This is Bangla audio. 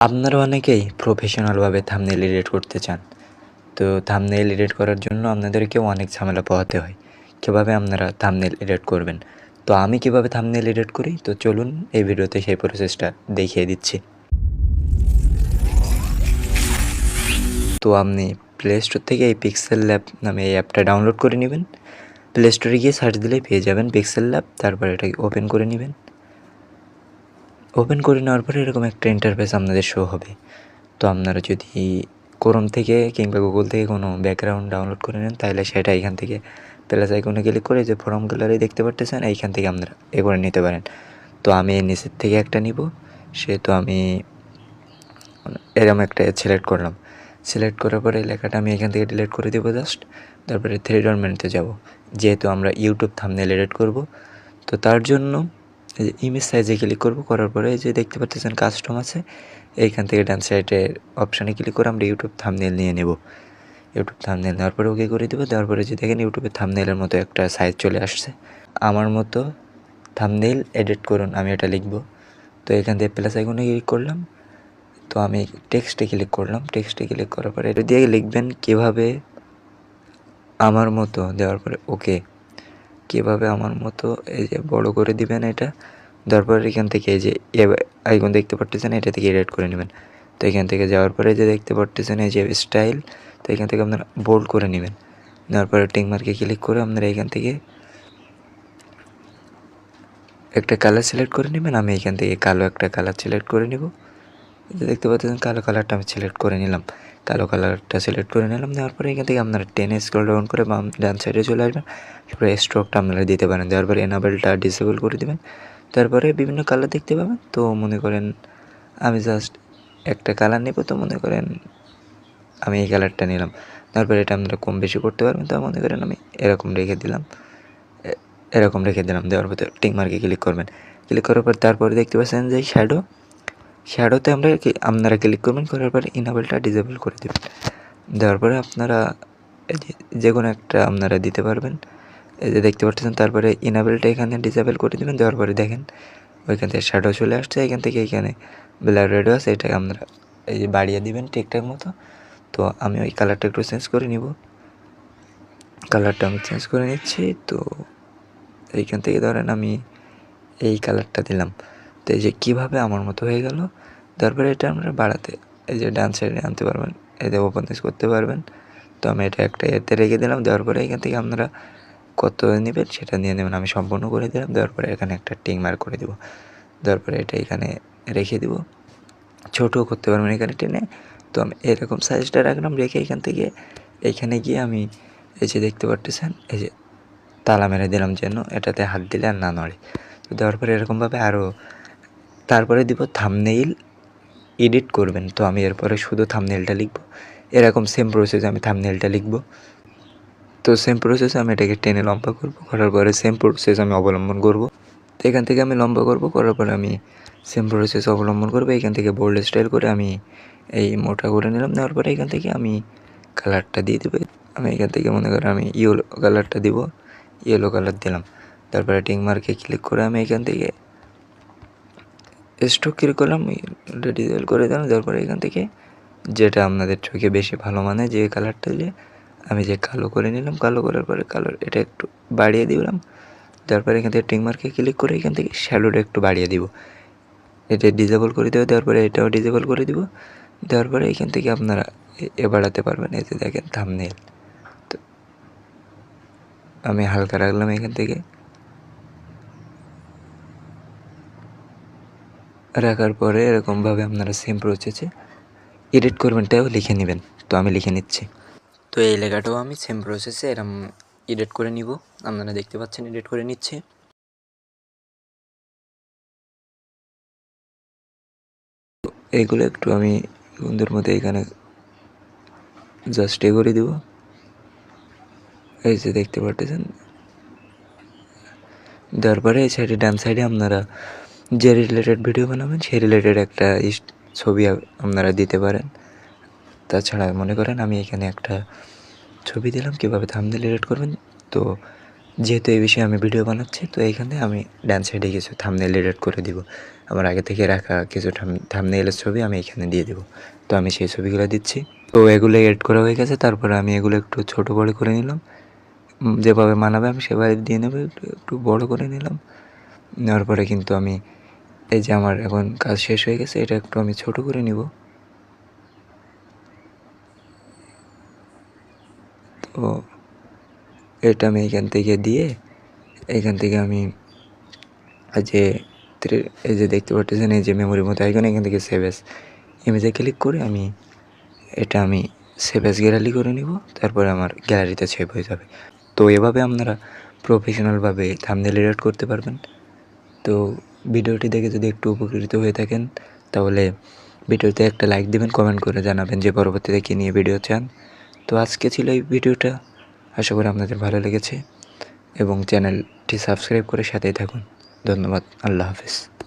আপনারা অনেকেই প্রফেশনালভাবে থাম্বনেল এডিট করতে চান। তো থাম্বনেল এডিট করার জন্য আপনাদেরকেও অনেক ঝামেলা পোহাতে হয়। কীভাবে আপনারা থামনেল এডিট করবেন? তো আমি কীভাবে থাম্বনেল এডিট করি? তো চলুন এই ভিডিওতে সেই প্রসেসটা দেখিয়ে দিচ্ছি। তো আপনি প্লে স্টোর থেকে এই পিক্সেল ল্যাব নামে এই অ্যাপটা ডাউনলোড করে নেবেন। প্লে স্টোরে গিয়ে সার্চ দিলেই পেয়ে যাবেন পিক্সেল ল্যাব তারপর এটাকে ওপেন করে নেবেন। ওপেন করে নেওয়ার পরে এরকম একটা ইন্টারফেস আপনাদের শো হবে। তো আপনারা যদি ক্রোম থেকে কিংবা গুগল থেকে কোনো ব্যাকগ্রাউন্ড ডাউনলোড করে নেন, তাহলে সেটা এখান থেকে প্লাস আইকনে ক্লিক করে যে ফর্ম গ্যালারি দেখতে পারতেছেন, এইখান থেকে আপনারা এ করে নিতে পারেন। তো আমি নিচের থেকে একটা নিব, সেহেতু আমি এরকম একটা সিলেক্ট করলাম। সিলেক্ট করার পরে লেখাটা আমি এখান থেকে ডিলিট করে দেবো জাস্ট তারপরে থ্রি ডট মেনুতে যাব। যেহেতু আমরা ইউটিউব থামনেল এডিট করব, তো তার জন্য এই যে ইমেজ সাইজে ক্লিক করব, করার পরে এই যে দেখতে পাচ্ছেন কাস্টম আছে, এইখান থেকে ডান সাইডের অপশানে ক্লিক করে আমরা ইউটিউব থামনেল নিয়ে নেব। ইউটিউব থামনেল নেওয়ার পরে ওকে করে দেবো, দেওয়ার পরে যে দেখেন ইউটিউবে থামনেলের মতো একটা সাইজ চলে আসছে। আমার মতো থামনেল এডিট করুন, আমি এটা লিখব। তো এখান থেকে প্লাস আইকনে ক্লিক করলাম। তো আমি টেক্সটে ক্লিক করলাম টেক্সটে ক্লিক করার পরে এটা দিয়ে লিখবেন কীভাবে? আমার মতো, দেওয়ার পরে ওকে কীভাবে আমার মতো এই যে বড় করে দিবেন এটা? দেওয়ার পরে এখান থেকে এই যে আইকন দেখতে পারতেছেন, এটা থেকে এডিট করে নেবেন। তো এখান থেকে যাওয়ার পরে যে দেখতে পারতেছেন এই যে স্টাইল তো এখান থেকে আপনারা বোল্ড করে নেবেন। নেওয়ার পরে টিক মার্কে ক্লিক করে আপনারা এখান থেকে একটা কালার সিলেক্ট করে নেবেন। আমি এখান থেকে কালো একটা কালার সিলেক্ট করে নেব। যে দেখতে পাচ্ছেন, কালো কালারটা আমি সিলেক্ট করে নিলাম। কালো কালারটা সিলেক্ট করে নিলাম, দেওয়ার পরে এখান থেকে আপনারা টেনে স্ক্রল ডাউন করে বাম, ডান সাইডে চলে আসবেন। তারপরে স্ট্রোকটা আপনারা দিতে পারেন, দেওয়ার পরে এনাবেলটা ডিসেবল করে দেবেন। তারপরে বিভিন্ন কালার দেখতে পাবেন, তো মনে করেন আমি জাস্ট একটা কালার নেব, তো মনে করেন আমি এই কালারটা নিলাম। তারপরে এটা আপনারা কম বেশি করতে পারবেন, তো মনে করেন আমি এরকম রেখে দিলাম। এরকম রেখে দিলাম, দেওয়ার পর টিক মার্কে ক্লিক করবেন। ক্লিক করার পর তারপরে দেখতে পাচ্ছেন যে শ্যাডো শ্যাডোতে আমরা আপনারা ক্লিক করবেন, করার পরে ইনাবেলটা ডিজেবল করে দেবেন। দেওয়ার পরে আপনারা যে কোনো একটা আপনারা দিতে পারবেন। এই যে দেখতে পাচ্ছেন, তারপরে ইনাবেলটা এখানে ডিজেবল করে দেবেন। দেওয়ার পরে দেখেন, ওইখান থেকে শ্যাডো চলে আসছে, এখান থেকে এখানে ব্ল্যাক রেডও আছে, এটাকে আপনারা এই যে বাড়িয়ে দিবেন ঠিকঠাক মতো। তো আমি ওই কালারটা একটু চেঞ্জ করে নিব। কালারটা আমি চেঞ্জ করে নিচ্ছি, তো এইখান থেকে ধরেন আমি এই কালারটা দিলাম। তো এই যে কীভাবে আমার মতো হয়ে গেল, তারপরে এটা আমরা বাড়াতে, এই যে ডান সাইডে আনতে পারবেন এতে ওপেন করতে পারবেন। তো আমি এটা একটা এতে রেখে দিলাম, দেওয়ার পরে এখান থেকে আপনারা কত নেবেন সেটা নিয়ে নেবেন, আমি সম্পূর্ণ করে দিলাম, দেওয়ার পরে এখানে একটা টিং মার্ক করে দেবো। দেওয়ার পরে এটা এখানে রেখে দিব। ছোটও করতে পারবেন এখানে টেনে। তো আমি এরকম সাইজটা রাখলাম, রেখে এখান থেকে এইখানে গিয়ে আমি এই যে দেখতে পারতেছেন, এই যে তালা মেরে দিলাম যেন, এটাতে হাত দিলে আর না নড়ে। তো দেওয়ার পরে এরকমভাবে আরও তারপরে দিব থামনেইল এডিট করবেন। তো আমি এরপরে শুধু থামনেলটা লিখব। এরকম সেম প্রসেসে আমি থামনেলটা লিখব। তো সেম প্রসেসে আমি এটাকে টেনে লম্বা করব। করার পরে সেম প্রসেস আমি অবলম্বন করব। তো এখান থেকে আমি লম্বা করব। করার পরে আমি সেম প্রসেস অবলম্বন করব। এখান থেকে বোল্ড স্টাইল করে আমি এই মোটা করে নিলাম। নেওয়ার পরে এখান থেকে আমি কালারটা দিয়ে দেবে। আমি এখান থেকে মনে করেন আমি ইয়েলো কালারটা দিব। ইয়েলো কালার দিলাম। তারপরে টিং মার্কে ক্লিক করে আমি এখান থেকে স্ট্রোক ক্লিক করলাম ডিজেল করে দিলাম তারপরে এখান থেকে যেটা আপনাদের চোখে বেশি ভালো মানে যে কালারটা দিলে আমি যে কালো করে নিলাম, কালো করার পরে কালার এটা একটু বাড়িয়ে দিলাম তারপরে এখান থেকে টিং মার্কে ক্লিক করে এখান থেকে শ্যালোটা একটু বাড়িয়ে দিব। এটা ডিজেবল করে দেবো দেওয়ার পরে এটাও ডিজেবল করে দিব, দেওয়ার পরে এখান থেকে আপনারা এ বাড়াতে পারবেন এতে দেখেন থামনেল তো আমি হালকা রাখলাম এখান থেকে। রাখার পরে এরকমভাবে আপনারা সেম প্রসেসে এডিট করবেন তাও লিখে নেবেন। তো আমি লিখে নিচ্ছি। তো এই লেখাটাও আমি সেম প্রসেসে এরম এডিট করে নিব। আপনারা দেখতে পাচ্ছেন এডিট করে নিচ্ছি। তো এইগুলো একটু আমি সুন্দর মতো এখানে জাস্ট এ করে দিব। এই যে দেখতে পাচ্ছেন দেওয়ার পরে এই সাইডে ডান সাইডে আপনারা যে রিলেটেড ভিডিও বানাবেন, সেই রিলেটেড একটা ছবি আপনারা দিতে পারেন। তাছাড়া মনে করেন আমি এখানে একটা ছবি দিলাম, কীভাবে থামনেল এডিট করবেন? তো যেহেতু এই বিষয়ে আমি ভিডিও বানাচ্ছি, তো এইখানে আমি ডান সাইডে কিছু থামনেল এডিট করে দিব। আমার আগে থেকে রাখা কিছু থামনেলের ছবি আমি এখানে দিয়ে দেবো। তো আমি সেই ছবিগুলো দিচ্ছি। তো এগুলো এডিট করা হয়ে গেছে, তারপরে আমি এগুলো একটু ছোট বড় করে নিলাম। যেভাবে মানাবে আমি সেভাবে দিয়ে নেব একটু বড় করে নিলাম। নেওয়ার পরে কিন্তু আমি এই যে আমার এখন কাজ শেষ হয়ে গেছে, এটা একটু আমি ছোট করে নিব। তো এটা আমি এখান থেকে দিয়ে, এখান থেকে আমি যে এই যে দেখতে পাচ্ছেন এই যে মেমোরির মতো আইকন এখান থেকে সেভেস ইমেজে ক্লিক করে আমি এটা আমি সেভেস গ্যালারি করে নিব, তারপরে আমার গ্যালারিতে সেভ হয়ে যাবে। তো এভাবে আপনারা প্রফেশনালভাবে থামনেল এডিট করতে পারবেন। তো ভিডিওটি দেখে যদি একটু উপকৃত হয়ে থাকেন, তাহলে ভিডিওতে একটা লাইক দেবেন কমেন্ট করে জানাবেন যে পরবর্তীতে কী নিয়ে ভিডিও চান। তো আজকে ছিল এই ভিডিওটা। আশা করি আপনাদের ভালো লেগেছে এবং চ্যানেলটি সাবস্ক্রাইব করে সাথেই থাকুন। ধন্যবাদ। আল্লাহ হাফিজ।